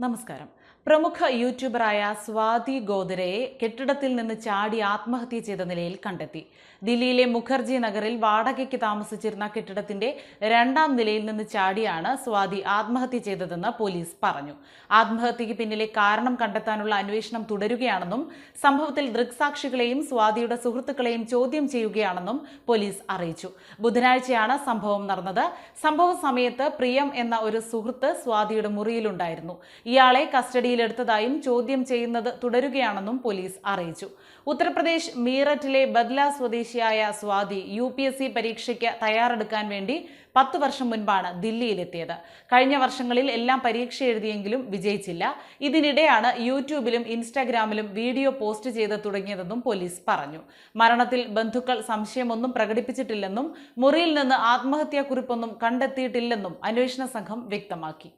നമസ്കാരം. പ്രമുഖ യൂട്യൂബറായ സ്വാതി ഗോദരയെ കെട്ടിടത്തിൽ നിന്ന് ചാടി ആത്മഹത്യ ചെയ്ത നിലയിൽ കണ്ടെത്തി. ദില്ലിയിലെ മുഖർജി നഗറിൽ വാടകയ്ക്ക് താമസിച്ചിരുന്ന കെട്ടിടത്തിന്റെ രണ്ടാം നിലയിൽ നിന്ന് ചാടിയാണ് സ്വാതി ആത്മഹത്യ ചെയ്തതെന്ന് പോലീസ് പറഞ്ഞു. ആത്മഹത്യക്ക് പിന്നിലെ കാരണം കണ്ടെത്താനുള്ള അന്വേഷണം തുടരുകയാണെന്നും സംഭവത്തിൽ ദൃക്സാക്ഷികളെയും സ്വാതിയുടെ സുഹൃത്തുക്കളെയും ചോദ്യം ചെയ്യുകയാണെന്നും പോലീസ് അറിയിച്ചു. ബുധനാഴ്ചയാണ് സംഭവം നടന്നത്. സംഭവ സമയത്ത് പ്രിയം എന്ന ഒരു സുഹൃത്ത് സ്വാതിയുടെ മുറിയിലുണ്ടായിരുന്നു. ഇയാളെ കസ്റ്റഡിയിലെടുത്തതായും ചോദ്യം ചെയ്യുന്നത് തുടരുകയാണെന്നും പോലീസ് അറിയിച്ചു. ഉത്തർപ്രദേശ് മീററ്റിലെ ബദ്ല സ്വദേശിയായ Swathi U P S C പരീക്ഷയ്ക്ക് തയ്യാറെടുക്കാൻ വേണ്ടി പത്ത് വർഷം മുൻപാണ് ദില്ലിയിലെത്തിയത്. കഴിഞ്ഞ വർഷങ്ങളിൽ എല്ലാം പരീക്ഷ എഴുതിയെങ്കിലും വിജയിച്ചില്ല. ഇതിനിടെയാണ് യൂട്യൂബിലും ഇൻസ്റ്റാഗ്രാമിലും വീഡിയോ പോസ്റ്റ് ചെയ്ത് തുടങ്ങിയതെന്നും പോലീസ് പറഞ്ഞു. മരണത്തിൽ ബന്ധുക്കൾ സംശയമൊന്നും പ്രകടിപ്പിച്ചിട്ടില്ലെന്നും മുറിയിൽ നിന്ന് ആത്മഹത്യാക്കുറിപ്പൊന്നും കണ്ടെത്തിയിട്ടില്ലെന്നും അന്വേഷണ സംഘം വ്യക്തമാക്കി.